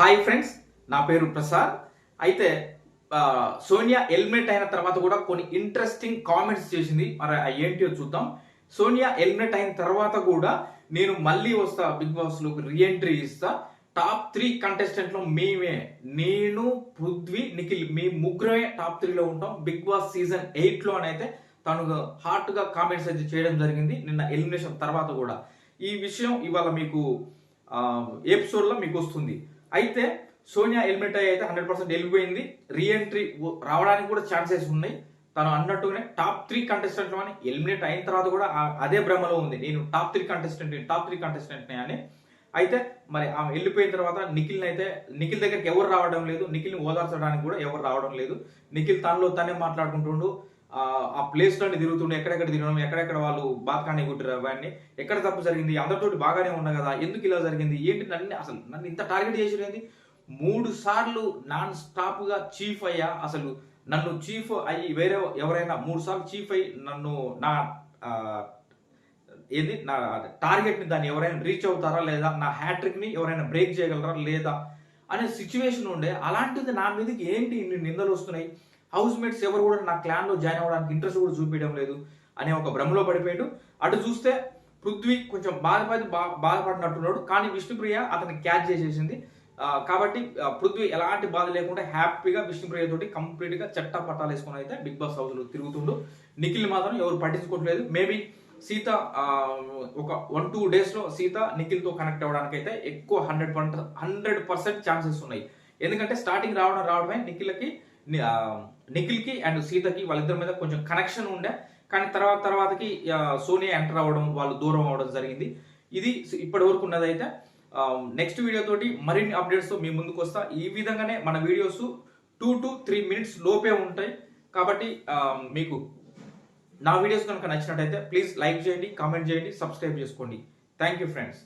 Hi friends నా పేరు ప్రసాద్. అయితే సోనియా ఎలిమినేట్ అయిన తర్వాత కూడా కొన్ని ఇంట్రెస్టింగ్ కామెంట్స్ చేసింది. మరి అవి ఏంటో చూద్దాం. సోనియా ఎలిమినేట్ అయిన తర్వాత కూడా నేను మళ్ళీ వస్తా బిగ్ బాస్లోకి రీఎంట్రీ ఇస్తా. టాప్ త్రీ కంటెస్టెంట్లో మేమే. నేను పృథ్వీ నిఖిల్ మీ ముగ్గురమే టాప్ త్రీలో ఉంటాం. బిగ్ బాస్ సీజన్ ఎయిట్లో అయితే తను హాట్గా కామెంట్స్ అయితే చేయడం జరిగింది. నిన్న ఎలిమినేషన్ తర్వాత కూడా. ఈ విషయం ఇవాళ మీకు ఎపిసోడ్లో మీకు వస్తుంది. అయితే సోనియా ఎలిమినేట్ అయ్యి అయితే హండ్రెడ్ పర్సెంట్ వెళ్ళిపోయింది. రీఎంట్రీ రావడానికి కూడా ఛాన్సెస్ ఉన్నాయి. తను అన్నట్టుగానే టాప్ త్రీ కంటెస్టెంట్ అని ఎలిమినేట్ అయిన తర్వాత కూడా అదే భ్రమలో ఉంది. నేను top three contestant top three contestant అని. అయితే మరి ఆమె వెళ్ళిపోయిన తర్వాత నిఖిల్ని అయితే నిఖిల్ దగ్గరికి ఎవరు రావడం లేదు. నిఖిల్ని ఓదార్చడానికి కూడా ఎవరు రావడం లేదు. నిఖిల్ తనలో తనే మాట్లాడుకుంటుండు. ఆ, ఆ ప్లేస్ తిరుగుతుండే ఎక్కడెక్కడ తిరగడం ఎక్కడెక్కడ వాళ్ళు బాత్కాన్ని కుట్టారు అవన్నీ. ఎక్కడ తప్పు జరిగింది అందరితోటి బాగానే ఉన్నా కదా ఎందుకు ఇలా జరిగింది ఏంటి నన్ను అసలు నన్ను ఇంత టార్గెట్ చేసిరేంది మూడు సార్లు నాన్ స్టాప్గా చీఫ్ అయ్యా అసలు నన్ను చీఫ్ అయ్యి వేరే ఎవరైనా మూడు సార్లు చీఫ్ అయ్యి నన్ను నా ఏది? నా టార్గెట్ని దాన్ని ఎవరైనా రీచ్ అవుతారా లేదా? నా హ్యాట్రిక్ని ఎవరైనా బ్రేక్ చేయగలరా లేదా? అనే సిచ్యువేషన్ ఉండే. అలాంటిది నా మీదకి ఏంటి ఇన్ని నిందలు వస్తున్నాయి? హౌస్ మేట్స్ ఎవరు కూడా నా క్లాన్లో జాయిన్ అవ్వడానికి ఇంట్రెస్ట్ కూడా చూపించడం లేదు అనే ఒక భ్రమలో పడిపోయాడు. అటు చూస్తే పృథ్వీ కొంచెం బాధపడి బా- బాధపడినట్టున్నాడు. కానీ విష్ణుప్రియ అతన్ని క్యాచ్ చేసేసింది. కాబట్టి పృథ్వీ ఎలాంటి బాధ లేకుండా హ్యాపీగా విష్ణుప్రియ తోటి కంప్లీట్గా చట్ట చట్టా పట్టాలు వేసుకుని అయితే బిగ్ బాస్ హౌస్లో తిరుగుతుండు. నిఖిల్ మాత్రం ఎవరు పట్టించుకోవట్లేదు. మేబీ సీత ఒక వన్ టూ డేస్లో సీత నిఖిల్తో కనెక్ట్ అవ్వడానికి అయితే ఎక్కువ హండ్రెడ్ హండ్రెడ్ పర్సెంట్ ఛాన్సెస్ ఉన్నాయి. ఎందుకంటే స్టార్టింగ్ రావడం రావడమే నిఖిల్కి నిఖిల్కి అండ్ సీతకి వాళ్ళిద్దరి మీద కొంచెం కనెక్షన్ ఉండే. కానీ తర్వాత తర్వాతకి సోనియా ఎంటర్ అవ్వడం వాళ్ళు దూరం అవ్వడం జరిగింది. ఇది ఇప్పటి వరకు ఉన్నదైతే నెక్స్ట్ వీడియో తోటి మరిన్ని అప్డేట్స్తో మీ ముందుకు వస్తా. ఈ విధంగానే మన videos two to three minutes లోపే ఉంటాయి. కాబట్టి మీకు నా వీడియోస్ కనుక నచ్చినట్టయితే ప్లీజ్ లైక్ చేయండి కామెంట్ చేయండి సబ్స్క్రైబ్ చేసుకోండి. Thank you friends